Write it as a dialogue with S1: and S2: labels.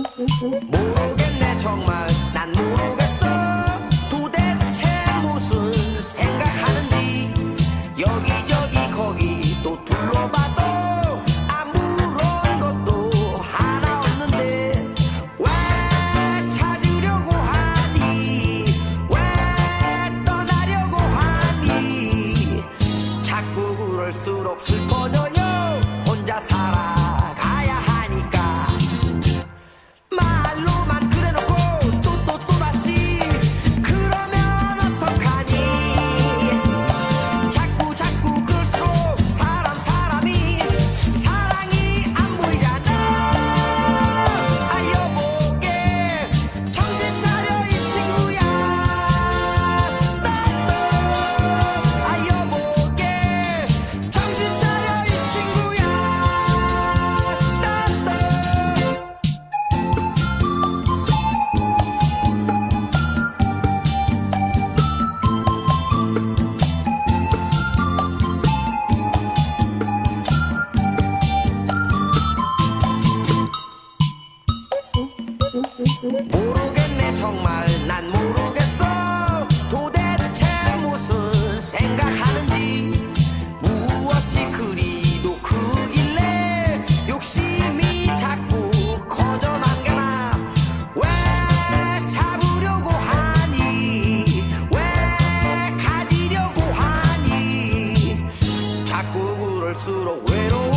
S1: 모르겠네 정말. 난 모르겠어. 도대체 무슨 생각하는지 여기저기 거기 또 둘러봐도 아무런 것도 하나 없는데. 왜 찾으려고 하니? 왜 떠나려고 하니? 자꾸 그럴수록 슬퍼져요 혼자 살아. 모르겠네 정말. 난 모르겠어. 도대체 무슨 생각하는지. 무엇이 그리도 그 크길래 욕심이 자꾸 커져만 가나. 왜 잡으려고 하니? 왜 가지려고 하니? 자꾸 그럴수록 외로워.